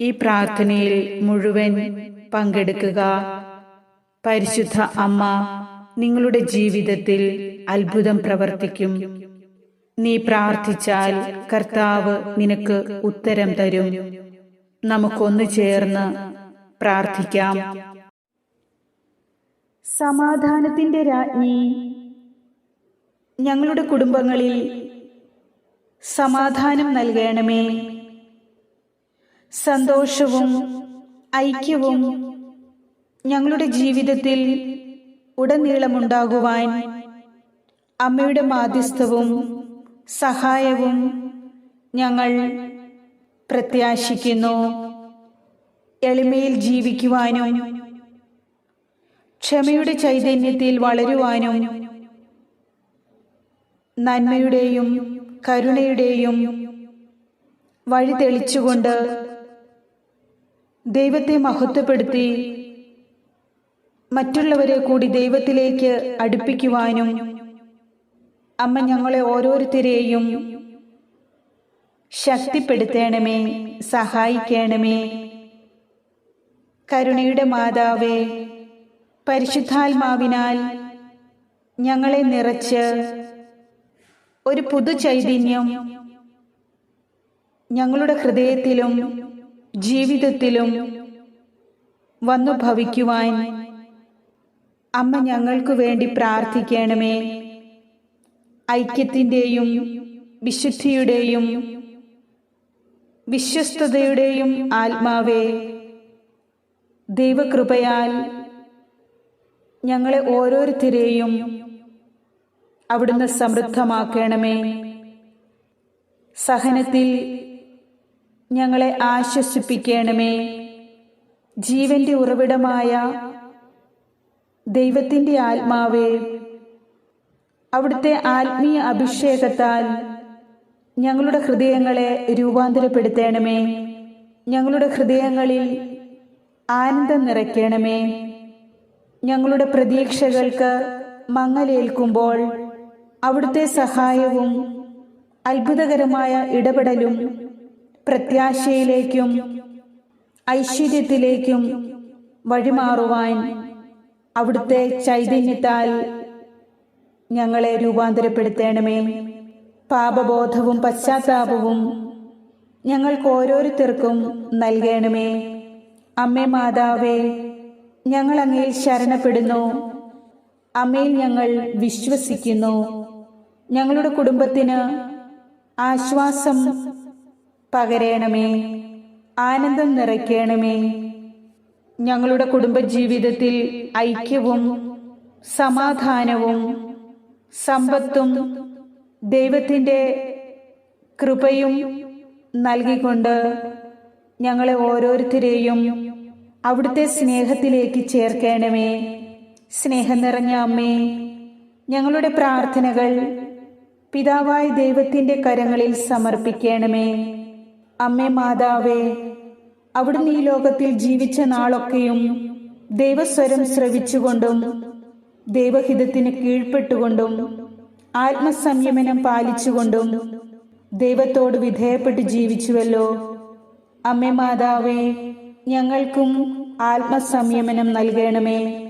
ഈ പ്രാർത്ഥനയിൽ മുഴുവൻ പങ്കെടുക്കുക. പരിശുദ്ധ അമ്മ നിങ്ങളുടെ ജീവിതത്തിൽ അത്ഭുതം പ്രവർത്തിക്കും. നീ പ്രാർത്ഥിച്ചാൽ കർത്താവ് നിനക്ക് ഉത്തരം തരും. നമുക്കൊന്ന് ചേർന്ന് പ്രാർത്ഥിക്കാം. സമാധാനത്തിന്റെ രാജ്ഞി ഞങ്ങളുടെ കുടുംബങ്ങളിൽ സമാധാനം നൽകണമേ. സന്തോഷവും ഐക്യവും ഞങ്ങളുടെ ജീവിതത്തിൽ ഉടനീളമുണ്ടാകുവാൻ അമ്മയുടെ മാധ്യസ്ഥവും സഹായവും ഞങ്ങൾ പ്രത്യാശിക്കുന്നു. എളിമയിൽ ജീവിക്കുവാനും ക്ഷമയുടെ ചൈതന്യത്തിൽ വളരുവാനും നന്മയുടെയും കരുണയുടെയും വഴി തെളിച്ചുകൊണ്ട് ദൈവത്തെ മഹത്വപ്പെടുത്തി മറ്റുള്ളവരെ കൂടി ദൈവത്തിലേക്ക് അടുപ്പിക്കുവാനും അമ്മ ഞങ്ങളെ ഓരോരുത്തരെയും ശക്തിപ്പെടുത്തേണമേ സഹായിക്കണമേ. കരുണയുടെ മാതാവേ പരിശുദ്ധാത്മാവിനാൽ ഞങ്ങളെ നിറച്ച് ഒരു പുതു ചൈതന്യം ഞങ്ങളുടെ ഹൃദയത്തിലും ജീവിതത്തിലും വന്നു ഭവിക്കുവാൻ അമ്മ ഞങ്ങൾക്കു വേണ്ടി പ്രാർത്ഥിക്കണമേ. ഐക്യത്തിന്റെയും വിശുദ്ധിയുടെയും വിശ്വസ്തതയുടെയും ആത്മാവേ ദൈവകൃപയാൽ ഞങ്ങളെ ഓരോരുത്തരെയും അവിടുന്ന് സമൃദ്ധമാക്കണമേ. സഹനത്തിൽ ഞങ്ങളെ ആശ്വസിപ്പിക്കണമേ. ജീവന്റെ ഉറവിടമായ ദൈവത്തിന്റെ ആത്മാവേ അവിടുത്തെ ആത്മീയ അഭിഷേകത്താൽ ഞങ്ങളുടെ ഹൃദയങ്ങളെ രൂപാന്തരപ്പെടുത്തണമേ. ഞങ്ങളുടെ ഹൃദയങ്ങളിൽ ആനന്ദം നിറയ്ക്കണമേ. ഞങ്ങളുടെ പ്രതീക്ഷകൾക്ക് മങ്ങലേൽക്കുമ്പോൾ അവിടുത്തെ സഹായവും അത്ഭുതകരമായ ഇടപെടലും പ്രത്യാശയിലേക്കും ഐശ്വര്യത്തിലേക്കും വഴിമാറുവാൻ അവിടുത്തെ ചൈതന്യത്താൽ ഞങ്ങളെ രൂപാന്തരപ്പെടുത്തേണമേ. പാപബോധവും പശ്ചാത്താപവും ഞങ്ങൾക്ക് ഓരോരുത്തർക്കും നൽകണമേ. അമ്മേ മാതാവേ ഞങ്ങൾ അങ്ങയിൽ ശരണപ്പെടുന്നു. അമ്മയിൽ ഞങ്ങൾ വിശ്വസിക്കുന്നു. ഞങ്ങളുടെ കുടുംബത്തിന് ആശ്വാസം പകരണമേ. ആനന്ദം നിറയ്ക്കണമേ. ഞങ്ങളുടെ കുടുംബജീവിതത്തിൽ ഐക്യവും സമാധാനവും സമ്പത്തും ദൈവത്തിന്റെ കൃപയും നൽകിക്കൊണ്ട് ഞങ്ങളെ ഓരോരുത്തരെയും അവിടുത്തെ സ്നേഹത്തിലേക്ക് ചേർക്കണമേ. സ്നേഹം നിറഞ്ഞ അമ്മേ ഞങ്ങളുടെ പ്രാർത്ഥനകൾ പിതാവായ ദൈവത്തിന്റെ കരങ്ങളിൽ സമർപ്പിക്കണമേ. അമ്മേ മാതാവേ അവിടുന്ന് ഈ ലോകത്തിൽ ജീവിച്ച നാളൊക്കെയും ദൈവസ്വരം ശ്രവിച്ചുകൊണ്ടും ദൈവഹിതത്തിന് കീഴ്പ്പെട്ടുകൊണ്ടും ആത്മസംയമനം പാലിച്ചുകൊണ്ടും ദൈവത്തോട് വിധേയപ്പെട്ട് ജീവിച്ചുവല്ലോ. അമ്മേ മാതാവേ ഞങ്ങൾക്കും ആത്മസംയമനം നൽകണമേ.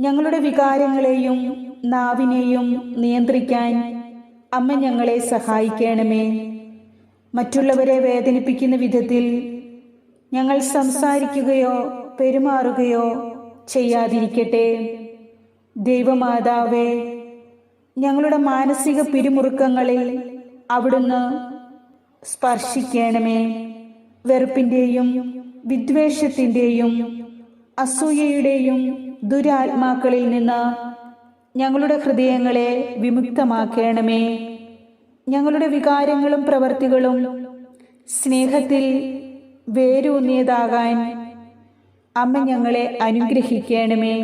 ഞങ്ങളുടെ വികാരങ്ങളെയും നാവിനെയും നിയന്ത്രിക്കാൻ അമ്മ ഞങ്ങളെ സഹായിക്കണമേ. മറ്റുള്ളവരെ വേദനിപ്പിക്കുന്ന വിധത്തിൽ ഞങ്ങൾ സംസാരിക്കുകയോ പെരുമാറുകയോ ചെയ്യാതിരിക്കട്ടെ. ദൈവമാതാവേ ഞങ്ങളുടെ മാനസിക പിരിമുറുക്കങ്ങളിൽ അവിടുന്ന് സ്പർശിക്കണമേ. വെറുപ്പിന്റെയും വിദ്വേഷത്തിന്റെയും അസൂയയുടെയും ദുരാത്മാക്കളിൽ നിന്ന് ഞങ്ങളുടെ ഹൃദയങ്ങളെ വിമുക്തമാക്കണമേ. ഞങ്ങളുടെ വികാരങ്ങളും പ്രവർത്തികളും സ്നേഹത്തിൽ വേരൂന്നിയതാകാൻ അമ്മ ഞങ്ങളെ അനുഗ്രഹിക്കണമേ.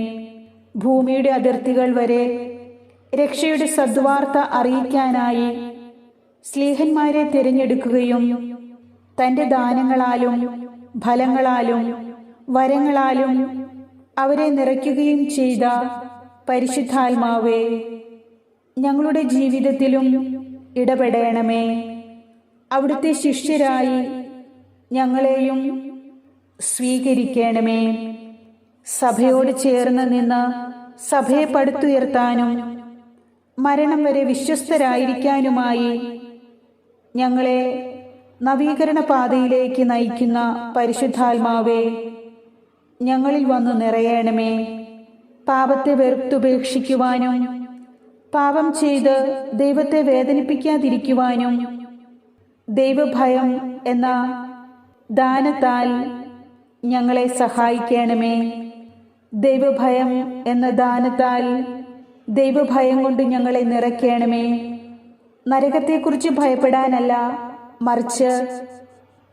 ഭൂമിയുടെ അതിർത്തികൾ വരെ രക്ഷയുടെ സദ്വാർത്ത അറിയിക്കാനായി സ്നേഹന്മാരെ തിരഞ്ഞെടുക്കുകയും തന്റെ ദാനങ്ങളാലും ഫലങ്ങളാലും വരങ്ങളാലും അവരെ നിറയ്ക്കുകയും ചെയ്ത പരിശുദ്ധാത്മാവേ ഞങ്ങളുടെ ജീവിതത്തിലും ഇടപെടണമേ. അവിടുത്തെ ശിഷ്യരായി ഞങ്ങളെയും സ്വീകരിക്കണമേ. സഭയോട് ചേർന്ന് നിന്ന് സഭയെ പടുത്തുയർത്താനും മരണം വരെ വിശ്വസ്തരായിരിക്കാനുമായി ഞങ്ങളെ നവീകരണ പാതയിലേക്ക് നയിക്കുന്ന പരിശുദ്ധാത്മാവേ ഞങ്ങളിൽ വന്നു നിറയണമേ. പാപത്തെ വെറുത്തുപേക്ഷിക്കുവാനും പാപം ചെയ്ത് ദൈവത്തെ വേദനിപ്പിക്കാതിരിക്കുവാനും ദൈവഭയം എന്ന ദാനത്താൽ ഞങ്ങളെ സഹായിക്കണമേ. ദൈവഭയം എന്ന ദാനത്താൽ ദൈവഭയം കൊണ്ട് ഞങ്ങളെ നിറയ്ക്കണമേ. നരകത്തെക്കുറിച്ച് ഭയപ്പെടാനല്ല മറിച്ച്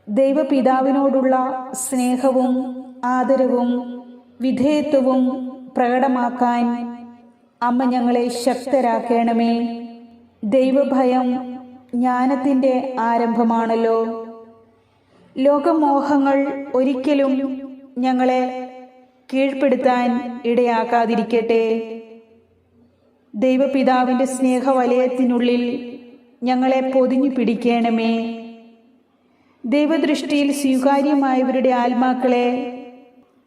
ദൈവപിതാവിനോടുള്ള സ്നേഹവും ആദരവും വിധേയത്വവും പ്രകടമാക്കാൻ അമ്മ ഞങ്ങളെ ശക്തരാക്കണമേ. ദൈവഭയം ജ്ഞാനത്തിന്റെ ആരംഭമാണല്ലോ. ലോകമോഹങ്ങൾ ഒരിക്കലും ഞങ്ങളെ കീഴ്പ്പെടുത്താൻ ഇടയാക്കാതിരിക്കട്ടെ ദൈവപിതാവിന്റെ സ്നേഹവലയത്തിനുള്ളിൽ ഞങ്ങളെ പൊതിഞ്ഞു പിടിക്കണമേ. ദൈവദൃഷ്ടിയിൽ സ്വീകാര്യമായവരുടെ ആത്മാക്കളെ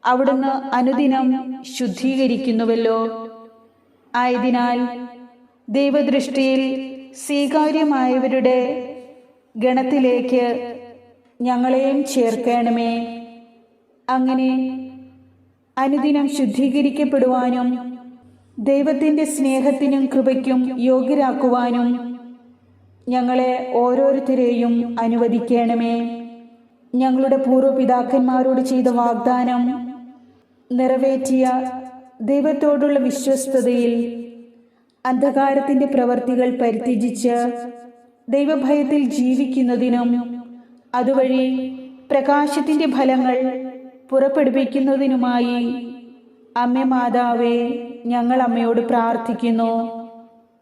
അവിടുന്ന് അനുദിനം ശുദ്ധീകരിക്കുന്നുവല്ലോ. ആയതിനാൽ ദൈവദൃഷ്ടിയിൽ സ്വീകാര്യമായവരുടെ ഗണത്തിലേക്ക് ഞങ്ങളെയും ചേർക്കണമേ. അങ്ങനെ അനുദിനം ശുദ്ധീകരിക്കപ്പെടുവാനും ദൈവത്തിന്റെ സ്നേഹത്തിനും കൃപയ്ക്കും യോഗ്യരാക്കുവാനും ഞങ്ങളെ ഓരോരുത്തരെയും അനുവദിക്കണമേ. ഞങ്ങളുടെ പൂർവപിതാക്കന്മാരോട് ചെയ്ത വാഗ്ദാനം നിറവേറ്റിയ ദൈവത്തോടുള്ള വിശ്വസ്തതയിൽ അന്ധകാരത്തിന്റെ പ്രവർത്തികൾ പരിത്യജിച്ച് ദൈവഭയത്തിൽ ജീവിക്കുന്നതിനും അതുവഴി പ്രകാശത്തിന്റെ ഫലങ്ങൾ പുറപ്പെടുവിക്കുന്നതിനുമായി അമ്മ മാതാവേ ഞങ്ങൾ അമ്മയോട് പ്രാർത്ഥിക്കുന്നു.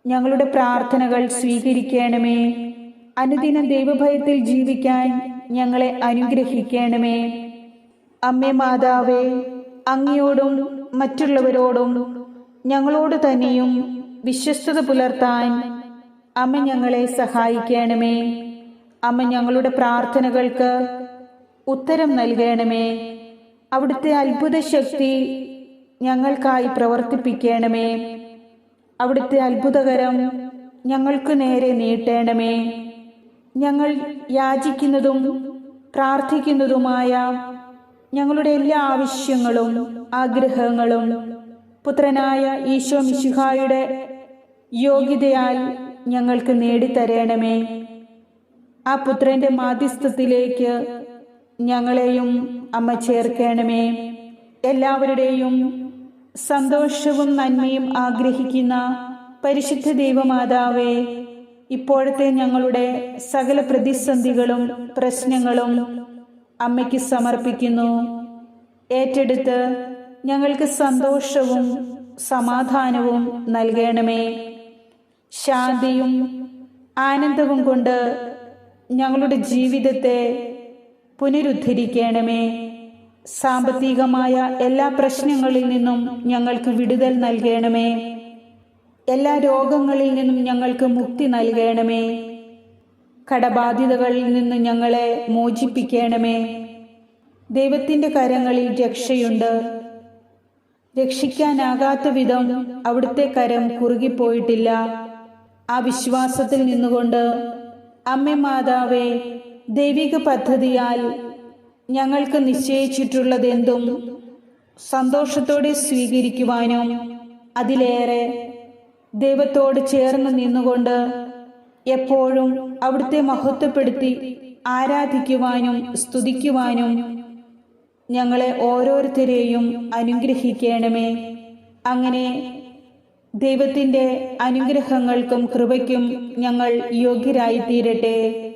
ഞങ്ങളുടെ പ്രാർത്ഥനകൾ സ്വീകരിക്കണമേ. അനുദിനം ദൈവഭയത്തിൽ ജീവിക്കാൻ ഞങ്ങളെ അനുഗ്രഹിക്കണമേ. അമ്മ മാതാവേ അങ്ങയോടും മറ്റുള്ളവരോടും ഞങ്ങളോട് തന്നെയും വിശ്വസ്തത പുലർത്താൻ അമ്മ ഞങ്ങളെ സഹായിക്കണമേ. അമ്മ ഞങ്ങളുടെ പ്രാർത്ഥനകൾക്ക് ഉത്തരം നൽകണമേ. അവിടുത്തെ അത്ഭുത ശക്തി ഞങ്ങൾക്കായി പ്രവർത്തിപ്പിക്കണമേ. അവിടുത്തെ അത്ഭുതകരം ഞങ്ങൾക്ക് നേരെ നീട്ടണമേ. ഞങ്ങൾ യാചിക്കുന്നതും പ്രാർത്ഥിക്കുന്നതുമായ ഞങ്ങളുടെ എല്ലാ ആവശ്യങ്ങളും ആഗ്രഹങ്ങളും പുത്രനായ ഈശോ മിശുഹായുടെ യോഗ്യതയാൽ ഞങ്ങൾക്ക് നേടിത്തരണമേ. ആ പുത്രന്റെ മാധ്യസ്ഥത്തിലേക്ക് ഞങ്ങളെയും അമ്മ ചേർക്കണമേ. എല്ലാവരുടെയും സന്തോഷവും നന്മയും ആഗ്രഹിക്കുന്ന പരിശുദ്ധ ദൈവമാതാവേ ഇപ്പോഴത്തെ ഞങ്ങളുടെ സകല പ്രതിസന്ധികളും പ്രശ്നങ്ങളും അമ്മയ്ക്ക് സമർപ്പിക്കുന്നു. ഏറ്റെടുത്ത് ഞങ്ങൾക്ക് സന്തോഷവും സമാധാനവും നൽകണമേ. ശാന്തിയും ആനന്ദവും കൊണ്ട് ഞങ്ങളുടെ ജീവിതത്തെ പുനരുദ്ധരിക്കണമേ. സാമ്പത്തികമായ എല്ലാ പ്രശ്നങ്ങളിൽ നിന്നും ഞങ്ങൾക്ക് വിടുതൽ നൽകണമേ. എല്ലാ രോഗങ്ങളിൽ നിന്നും ഞങ്ങൾക്ക് മുക്തി നൽകണമേ. കടബാധ്യതകളിൽ നിന്ന് ഞങ്ങളെ മോചിപ്പിക്കണമേ. ദൈവത്തിന്റെ കരങ്ങളിൽ രക്ഷയുണ്ട്. രക്ഷിക്കാനാകാത്ത വിധം അവിടുത്തെ കരം കുറുകിപ്പോയിട്ടില്ല. ആ വിശ്വാസത്തിൽ നിന്നുകൊണ്ട് അമ്മ മാതാവേ ദൈവിക പദ്ധതിയാൽ ഞങ്ങൾക്ക് നിശ്ചയിച്ചിട്ടുള്ളതെന്തും സന്തോഷത്തോടെ സ്വീകരിക്കുവാനും അതിലേറെ ദൈവത്തോട് ചേർന്ന് നിന്നുകൊണ്ട് എപ്പോഴും അവിടുത്തെ മഹത്വപ്പെടുത്തി ആരാധിക്കുവാനും സ്തുതിക്കുവാനും ഞങ്ങളെ ഓരോരുത്തരെയും അനുഗ്രഹിക്കണമേ. അങ്ങനെ ദൈവത്തിന്റെ അനുഗ്രഹങ്ങൾക്കും കൃപയ്ക്കും ഞങ്ങൾ യോഗ്യരായിത്തീരട്ടെ.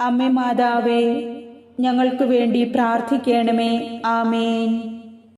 അമ്മ മാതാവേ ഞങ്ങൾക്ക് വേണ്ടി പ്രാർത്ഥിക്കണമേ. ആമേൻ.